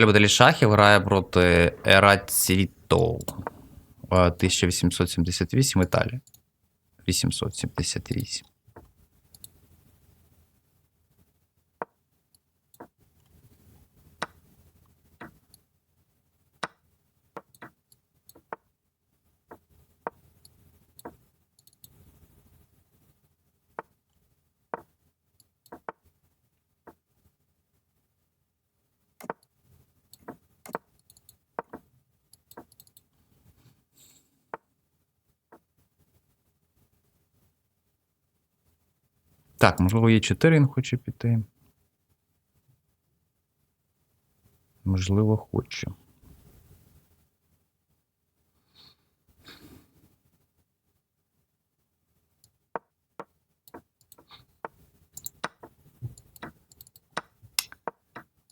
Віталій Шахів грає проти Ераціто 1878 Італія. 878. Так, можливо, є 4 він хоче піти. Можливо, хоче.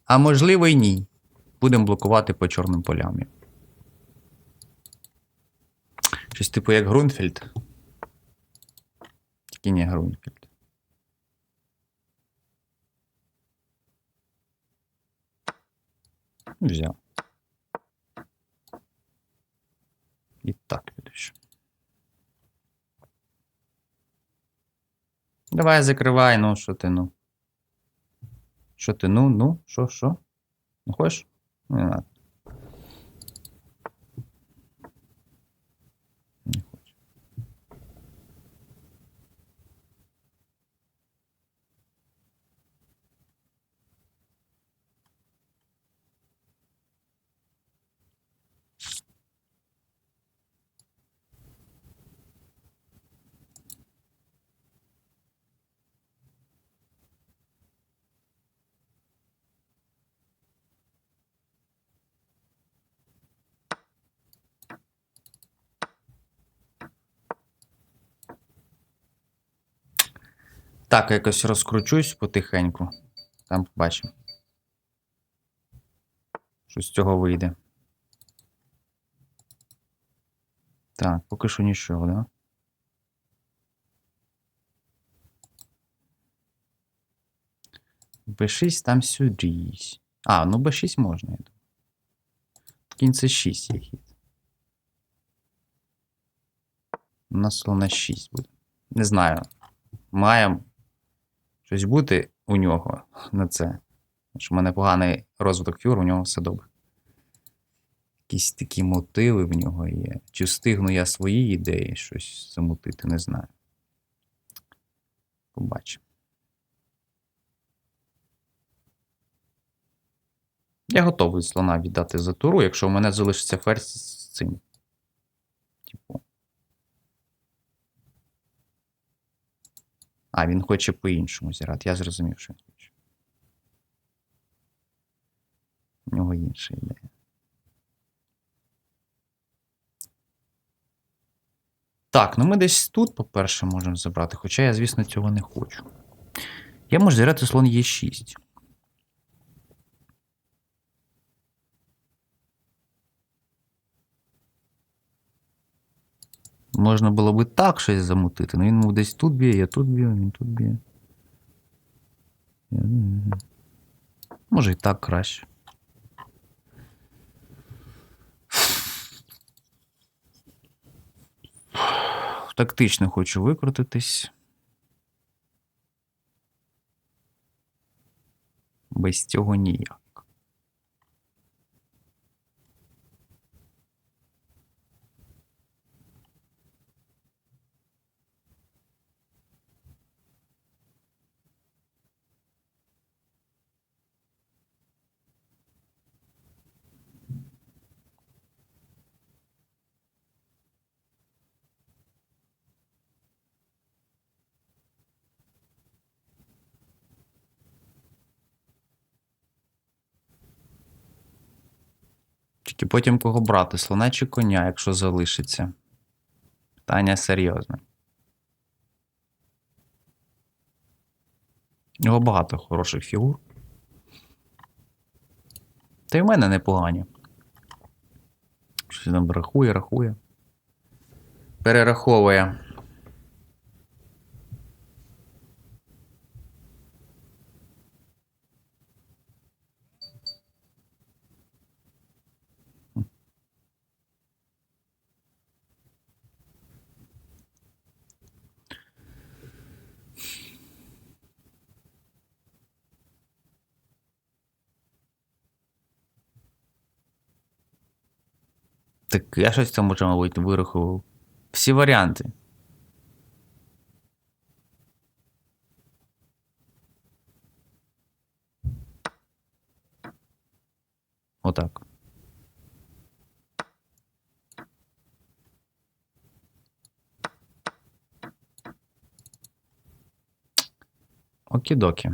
А можливо, і ні. Будемо блокувати по чорним полям. Щось типу як Грунфельд. Тільки не Грунфельд. Взяв. І так підеш. Давай закривай, ну, що ти, ну. Що ти, ну, ну, що, що? Не хочеш? Не надо. Не хочу. Так, якось розкручусь потихеньку. Там побачимо. Що з цього вийде. Так, поки що нічого, да? Б6 там сюди. А, ну Б6 можна, я думаю. Кінь це 6 є хід. У нас слона 6 буде. Не знаю. Має щось бути у нього на це. Що в мене поганий розвиток фігур, у нього все добре. Якісь такі мотиви в нього є. Чи встигну я свої ідеї щось замутити, не знаю. Побачимо. Я готовий слона віддати за туру, якщо в мене залишиться ферзь з цим. А, він хоче по-іншому зірати. Я зрозумів, що він хоче. У нього інша ідея. Так, ну ми десь тут, по-перше, можемо забрати, хоча я, звісно, цього не хочу. Я можу зіграти слон Е6. Можна було би так щось замутити, але він мов десь тут б'є, я тут б'ю, він тут б'є. Може і так краще. Тактично хочу викрутитись. Без цього ніяк. Тільки потім кого брати, слона чи коня, якщо залишиться. Питання серйозне. У нього багато хороших фігур. Та й в мене непогані. Щось там рахує, рахує. Перераховує. Так я щось там може, мабуть, вирахував. Всі варіанти. Отак. Окідокі.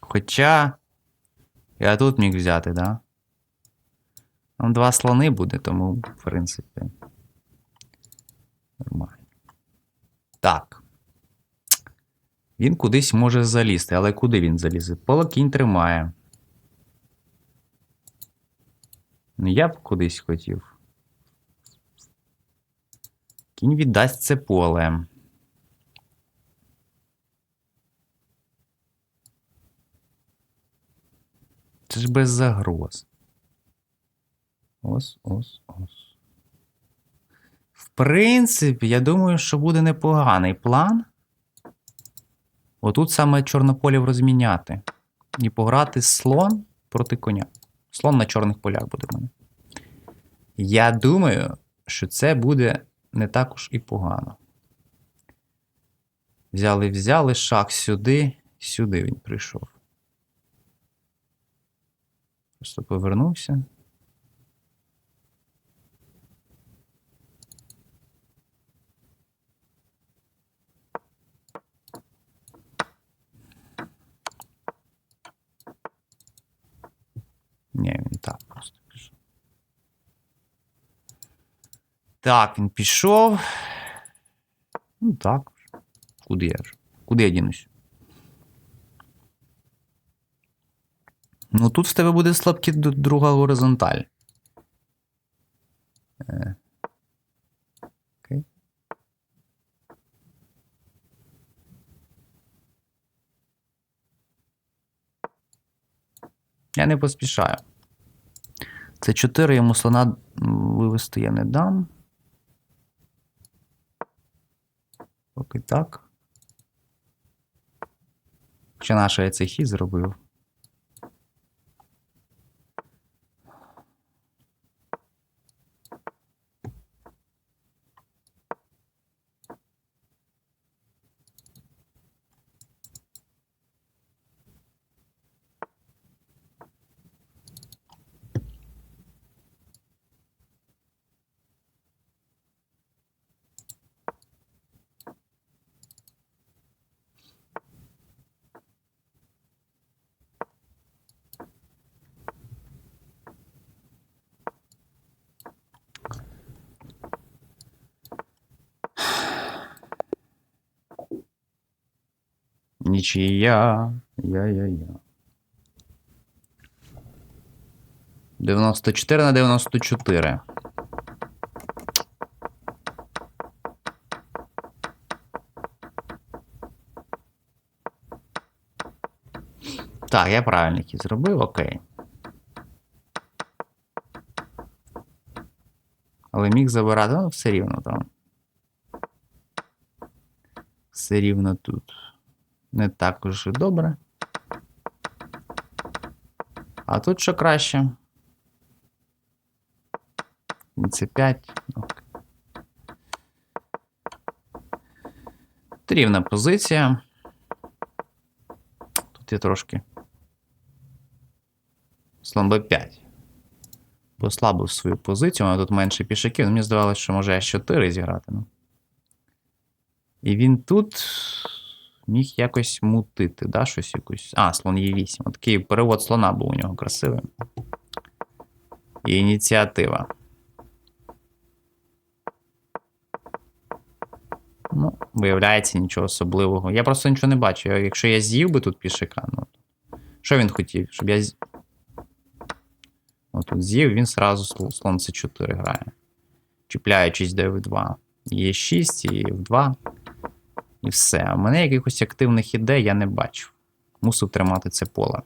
Хоча я тут міг взяти, да? Там два слони буде, тому, в принципі. Нормально. Так. Він кудись може залізти, але куди він залізе? Поло кінь тримає. Я б кудись хотів. Кінь віддасть це поле. Це ж без загроз. Ось, ось, ось. В принципі, я думаю, що буде непоганий план. Отут саме чорнополів розміняти. І пограти слон проти коня. Слон на чорних полях буде в мене. Я думаю, що це буде не також і погано. Взяли, взяли шах сюди, сюди він прийшов. Просто повернувся. Ні, він так просто пішов. Так, він пішов. Ну так. Куди я ж? Куди я дінусь? Ну, тут в тебе буде слабкі друга горизонталь. Е. Окей. Я не поспішаю. Це 4 йому слона вивести я не дам. Поки так. Чи наше я цей хід зробив? Нічия. Я-я-я. 94 на 94. Так, я правильно зробив, окей. Але міг забирати, ну, все рівно там. Все рівно тут не так уж і добре. А тут що краще? Це 5. Рівна позиція. Тут я трошки. Слон Б5. Послабив свою позицію, але тут менше пішаків. Мені здавалося, що може С4 зіграти. Ну. І він тут міг якось мутити, да, щось якусь. А, слон Е8. От такий перевод слона був у нього красивий. Ініціатива. Ну, виявляється, нічого особливого. Я просто нічого не бачу. Якщо я з'їв би тут пішака, ну. Що він хотів? Щоб я. з- От тут з'їв, він сразу слон С4 грає. Чіпляючись до F2. Є 6 і F2. І все. А мене якихось активних ідей я не бачу. Мусив тримати це поле.